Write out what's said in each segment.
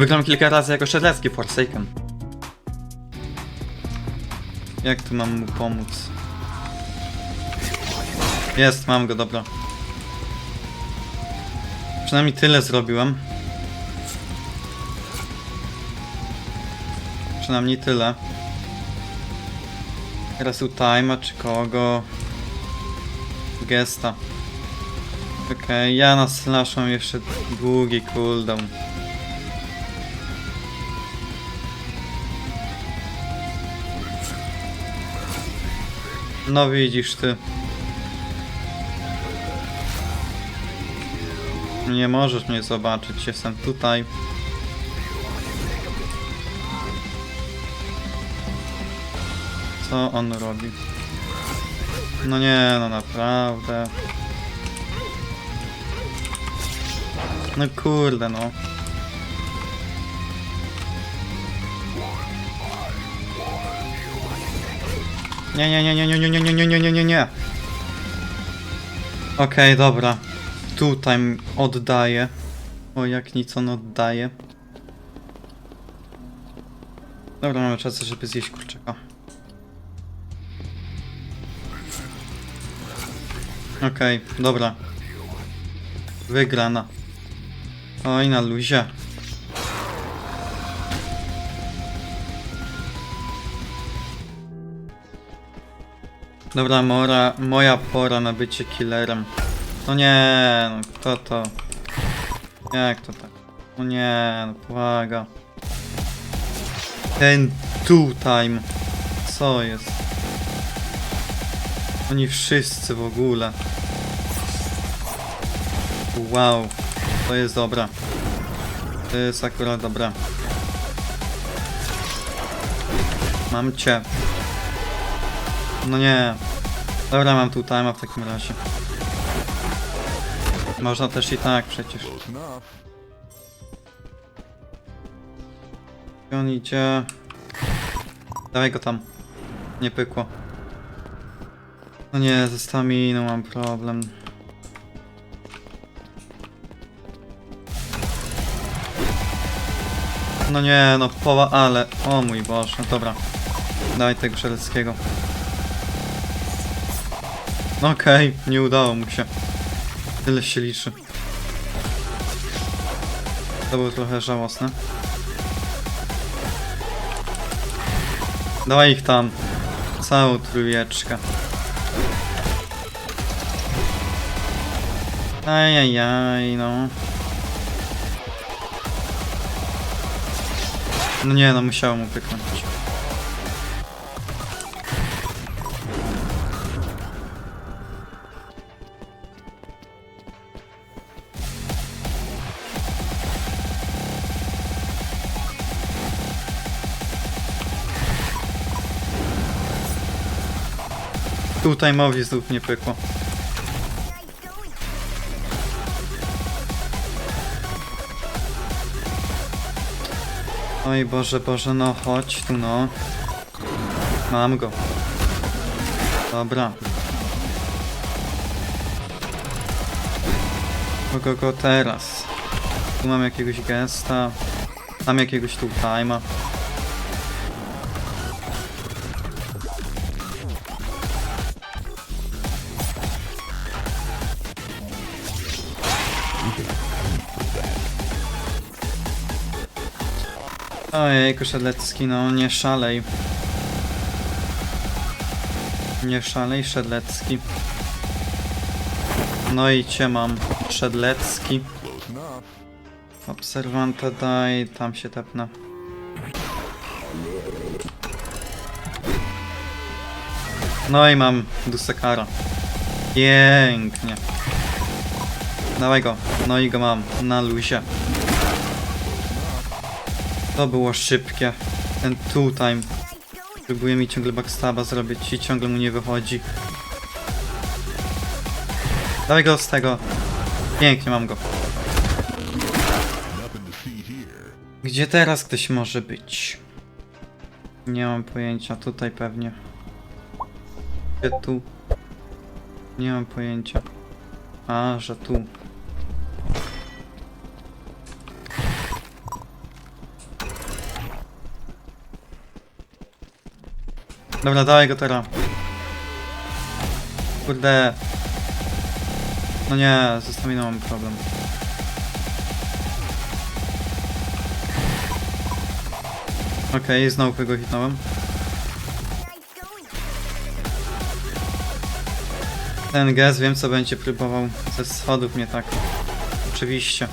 Wygram kilka razy jako Szelecki Forsaken. Jak tu mam mu pomóc? Jest, mam go, dobra. Przynajmniej tyle zrobiłem. Przynajmniej tyle. Teraz u Time'a czy kogo? Gesta. Okej, ja na slash mam jeszcze długi cooldown. No widzisz ty. Nie możesz mnie zobaczyć, jestem tutaj. Co on robi? No nie, no naprawdę. No kurde, no. Nie, nie, nie, nie, nie, nie, nie, nie, nie, nie, nie, nie. Okej, dobra. Tutaj oddaję. O, jak nic on oddaje. Dobra, mamy czas, żeby zjeść kurczaka. Okej, dobra. Wygrana. Oj, na luzie. Dobra, mora, moja pora na bycie killerem. No nie, no kto to? Jak to tak? No nie, no błaga. Ten two time. Co jest? Oni wszyscy w ogóle. Wow, to jest dobra. To jest akurat dobra. Mam cię. No nie. Dobra, mam tu time'a w takim razie. Można też i tak przecież. Gdzie on idzie? Dawaj go tam. Nie pykło. No nie, ze staminą mam problem. No nie, no poła, ale... O mój Boże, dobra. Dawaj tego Szeleckiego. Okej, nie udało mu się. Tyle się liczy. To było trochę żałosne. Dawaj ich tam. Całą trójeczkę. Ajajaj, no. No nie, no musiało mu pyknąć. Tutaj mowi znów nie pykło. Oj Boże, Boże, no chodź tu no. Mam go. Dobra. Kogo go teraz? Tu mam jakiegoś gesta. Mam jakiegoś tu time'a. Ojej, Szedlecki, no nie szalej. Nie szalej, Szedlecki. No i cię mam, Szedlecki. Obserwanta daj, tam się tepnę. No i mam Dusekara. Pięknie. Dawaj go. No i go mam. Na luzie. To było szybkie. Ten two time. Próbuje mi ciągle backstaba zrobić i ciągle mu nie wychodzi. Dawaj go z tego. Pięknie mam go. Gdzie teraz ktoś może być? Nie mam pojęcia. Tutaj pewnie. Gdzie tu? Nie mam pojęcia. A, że tu. Dobra, dawaj go teraz. Kurde. No nie, ze staminą mam problem. Okej, znowu go hitnąłem. Ten gez wiem co będzie próbował ze schodów mnie tak. Oczywiście.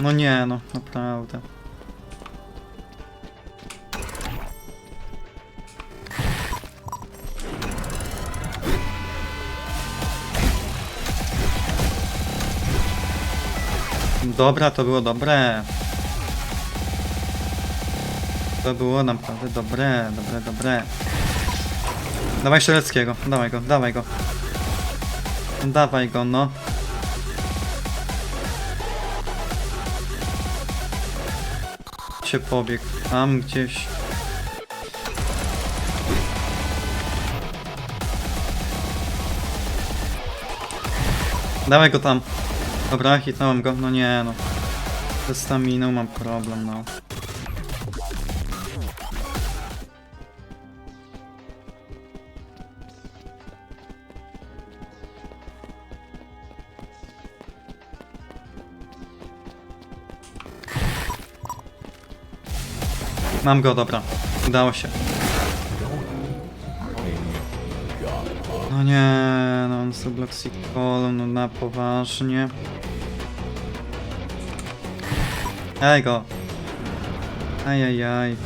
No nie, no naprawdę. Dobra, to było dobre. To było naprawdę dobre, dobre, dobre. Dawaj Szeleckiego, dawaj go, dawaj go. Dawaj go, no. Się pobiegł, tam gdzieś. Dawaj go tam. Dobra, hitnąłem go, no nie no. Ze staminą mam problem, no. Mam go, dobra. Udało się. No nie, no on subloxicol, no na poważnie. Ej go. Ajajaj.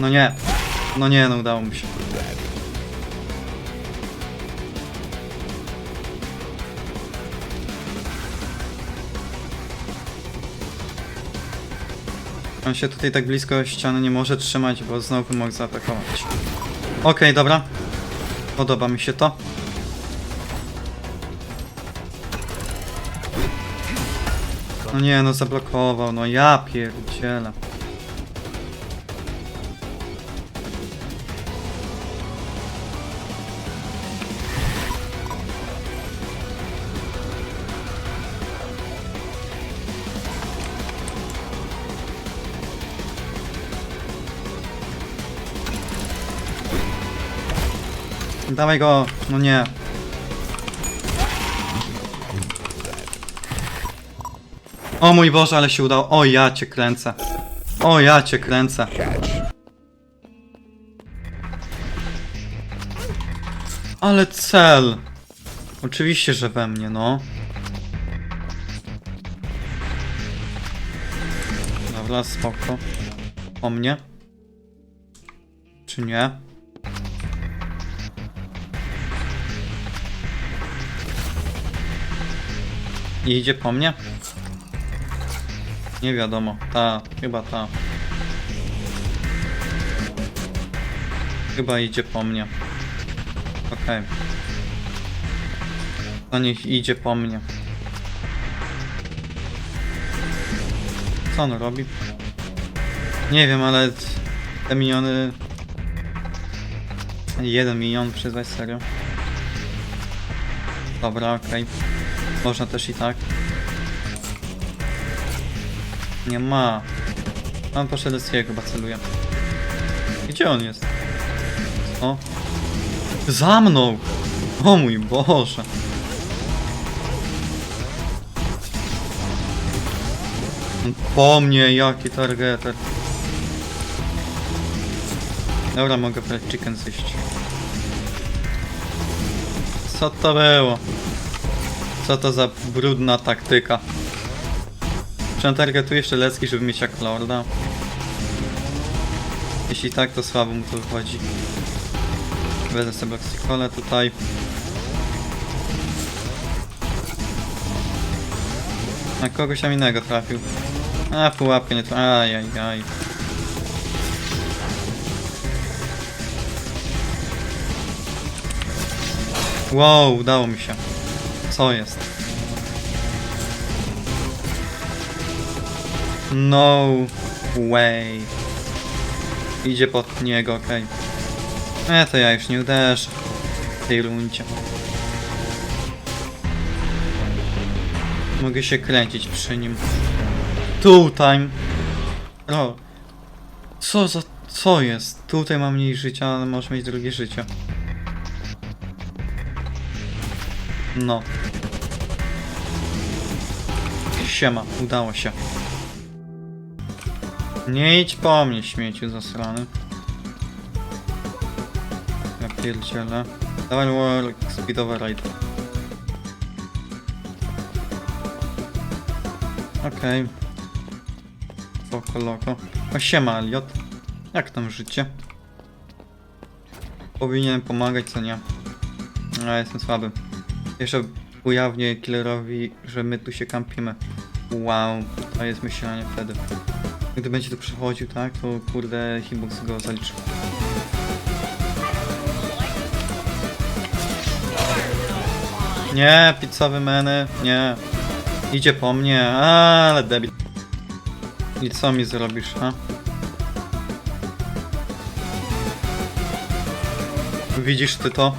No nie. No nie, no udało mi się. On się tutaj tak blisko ściany nie może trzymać, bo znowu mógł zaatakować. Okej, dobra. Podoba mi się to. No nie, no zablokował, no ja pierdzielę. Dawaj go, no nie. O mój Boże, ale się udało. O ja cię kręcę. O ja cię kręcę. Ale cel. Oczywiście, że we mnie, no. Dobra, spoko. O mnie? Czy nie? I idzie po mnie? Nie wiadomo. Ta, chyba ta. Chyba idzie po mnie. Okej. To niech idzie po mnie. Co on robi? Nie wiem, ale te miniony... Jeden minion, przyznać serio. Dobra, okej. Można też i tak. Nie ma. Mam poszedł z chyba celuje. Gdzie on jest? O. Za mną! O mój Boże. Po mnie, jaki targeter. Dobra, mogę fried chicken zjeść. Co to było? Co to za brudna taktyka? Targetuje Szelecki, żeby mieć jak Lorda? Jeśli tak, to słabo mu to wychodzi. Wezmę sobie Oxycole tutaj. Na kogoś tam innego trafił. A, pułapkę nie trafił. Ajajaj. Wow, udało mi się. Co jest? No way. Idzie pod niego, okej. Okay. E, to ja już nie uderzę w tej rundzie. Mogę się kręcić przy nim. Time. Bro. Co za... Co jest? Tutaj mam mniej życia, ale możesz mieć drugie życie. No. Siema, udało się. Nie idź po mnie, śmieciu zasrany. Ja pierdzielę. Dawaj war speedowy raid. Okej. Spoko, loko. O siema, Elliot. Jak tam życie? Powinienem pomagać, co nie? A, jestem słaby. Jeszcze ujawnię killerowi, że my tu się kampimy. Wow, to jest myślenie wtedy. Gdy będzie tu przechodził, tak, to kurde, Hitbox go zaliczy. Nie, pizzowy meny, nie. Idzie po mnie, ale debil. I co mi zrobisz, a? Widzisz ty to?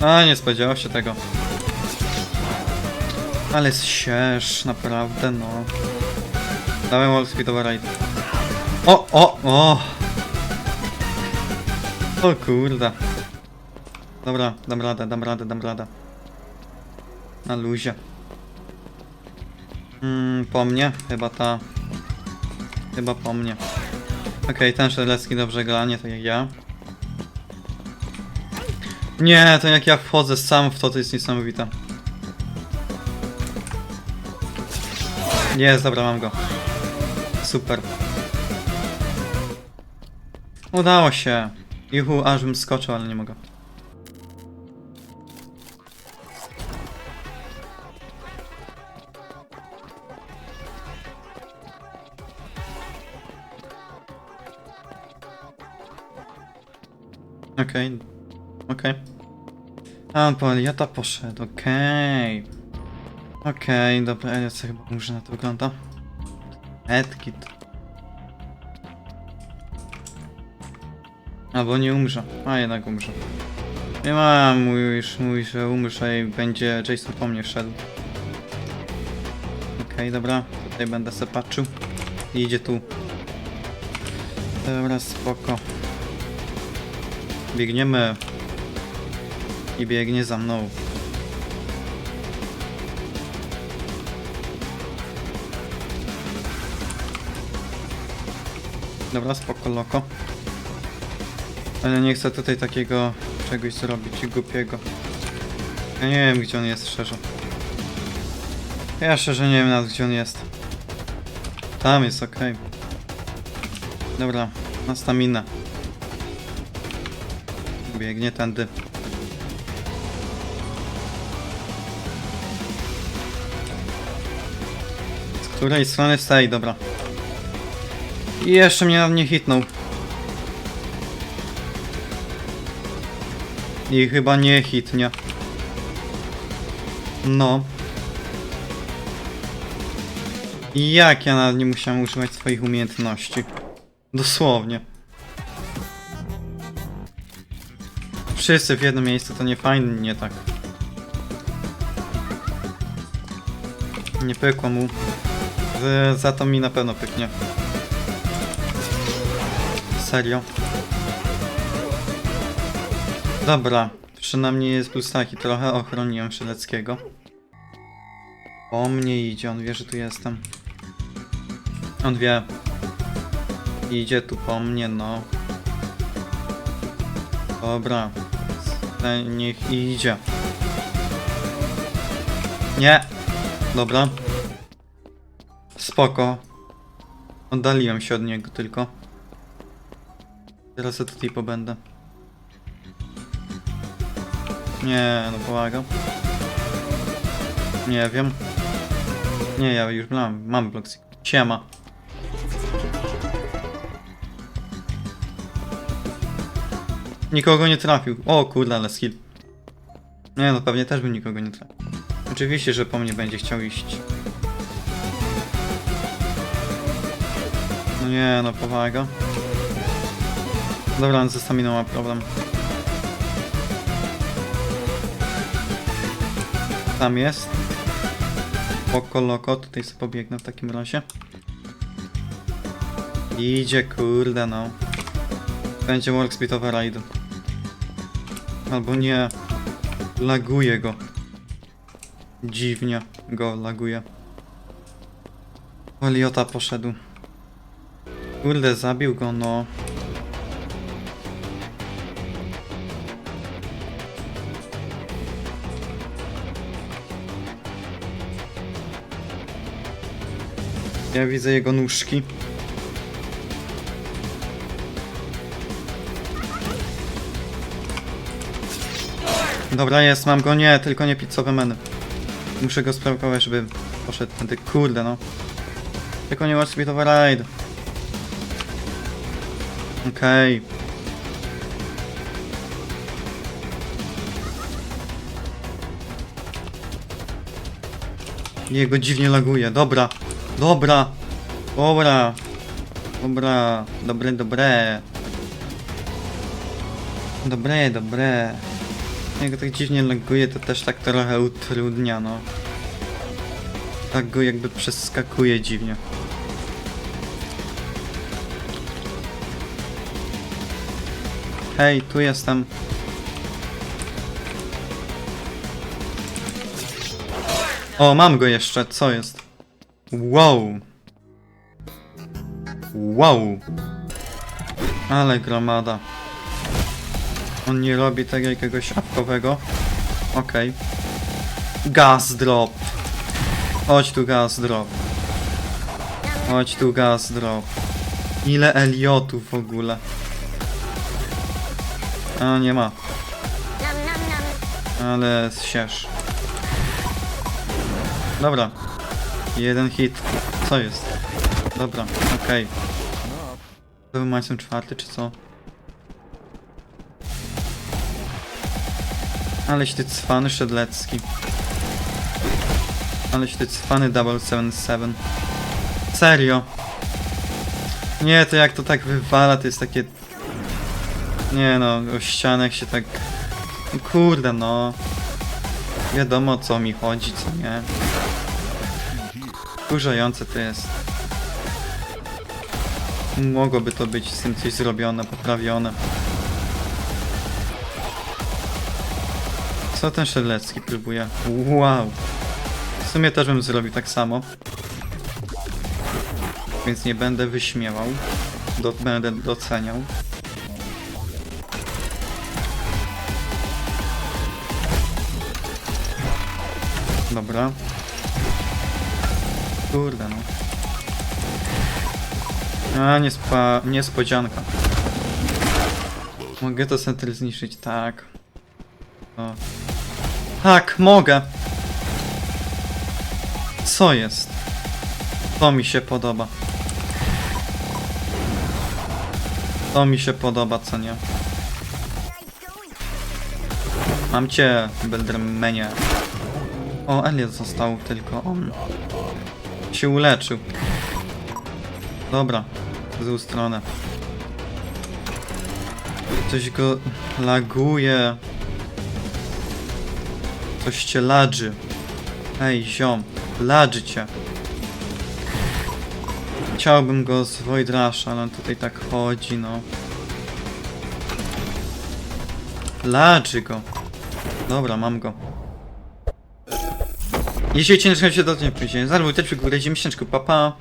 A, nie spodziewał się tego. Ale sież, naprawdę, no. Dałem wall speedowy raid. O, o, o! O kurde. Dobra, dam radę, dam radę, dam radę. Na luzie. Mm, po mnie? Chyba ta... Chyba po mnie. Okej, ten Szelecki dobrze gra, nie tak jak ja. Nie, to jak ja wchodzę sam w to, to jest niesamowite. Jest, dobra, mam go. Super. Udało się. Juhu, aż bym skoczył, ale nie mogę. Okej. Okej. A, po Eliota poszedł, okej. Okej, dobra, Eliot sobie chyba może na to wygląda. Edkit. Albo nie umrze. A jednak umrze. Nie ma, mówisz, mówisz, że umrze i będzie Jason po mnie szedł. Okej, dobra, tutaj będę se patrzył. I idzie tu. Dobra, spoko. Biegniemy. I biegnie za mną. Dobra, spoko, loko. Ale nie chcę tutaj takiego czegoś zrobić głupiego. Ja nie wiem gdzie on jest szczerze. Ja szczerze nie wiem nawet gdzie on jest. Tam jest, okej. Dobra, na staminę. Biegnie tędy. Z której strony wstaje? Dobra. I jeszcze mnie na mnie hitnął. I chyba nie hitnie. No. I jak ja nawet nie musiałem używać swoich umiejętności. Dosłownie. Wszyscy w jednym miejscu to nie fajnie, nie tak. Nie pykło mu. Za to mi na pewno pyknie. Serio. Dobra, przynajmniej jest plus taki, trochę ochroniłem Szyleckiego. O mnie idzie, on wie, że tu jestem. On wie. Idzie tu po mnie, no. Dobra. Niech idzie. Nie. Dobra. Spoko. Oddaliłem się od niego tylko. Teraz ja tutaj pobędę. Nie, no pomagam. Nie wiem. Nie, ja już mam, mam bloksik. Siema. Nikogo nie trafił. O kurde, ale skill. Nie no, pewnie też bym nikogo nie trafił. Oczywiście, że po mnie będzie chciał iść. No nie, no powaga. Dobra, ze staminą ma problem. Tam jest. Oko loko, tutaj sobie pobiegnę w takim razie. Idzie, kurde, no. Będzie Work Speed Override. Albo nie. Laguje go. Dziwnie go laguje. Oliota poszedł. Kurde, zabił go, no. Ja widzę jego nóżki. Dobra, jest, mam go. Nie, tylko nie pizzowe meny. Muszę go sprawować, żeby poszedł tędy. Kurde, no. Tylko nie Watch Speed Override. Okej. Jego dziwnie laguje. Dobra. Dobra. Dobra. Dobra. Dobre, dobre. Dobre, dobre. Jego tak dziwnie laguje, to też tak trochę utrudnia, no. Tak go jakby przeskakuje dziwnie. Hej, tu jestem. O, mam go jeszcze, co jest? Wow. Wow. Ale gromada. On nie robi tego jakiegoś apkowego. Okej. Gas drop. Chodź tu gas drop. Chodź tu gas drop. Ile Eliotów w ogóle? A nie ma. Ale sierz. Dobra. Jeden hit. Co jest? Dobra, okej. To był Majson czwarty, czy co? Aleś ty cwany Szedlecki. Aleś ty cwany Double Seven Seven. Serio? Nie, to jak to tak wywala, to jest takie... Nie no, o ścianach się tak... Kurde no. Wiadomo o co mi chodzi, co nie. Kurzające to jest. Mogłoby to być z tym coś zrobione, poprawione. Co ten Szelecki próbuje? Wow. W sumie też bym zrobił tak samo. Więc nie będę wyśmiewał. Do, będę doceniał. Dobra. Kurde no. A, niespa niespodzianka. Mogę to centry zniszczyć, tak. O. Tak, mogę. Co jest? To mi się podoba. To mi się podoba, co nie? Mam cię, Beldermenie. O, Elliot został, tylko on się uleczył. Dobra, w złą stronę. Coś go laguje. Coś cię ladży. Ej, ziom, ladży cię. Chciałbym go z Void ale on tutaj tak chodzi, no. Ladży go. Dobra, mam go. Jeśli odcinek się dotknie później, zarwój też przy górę, 10 papa.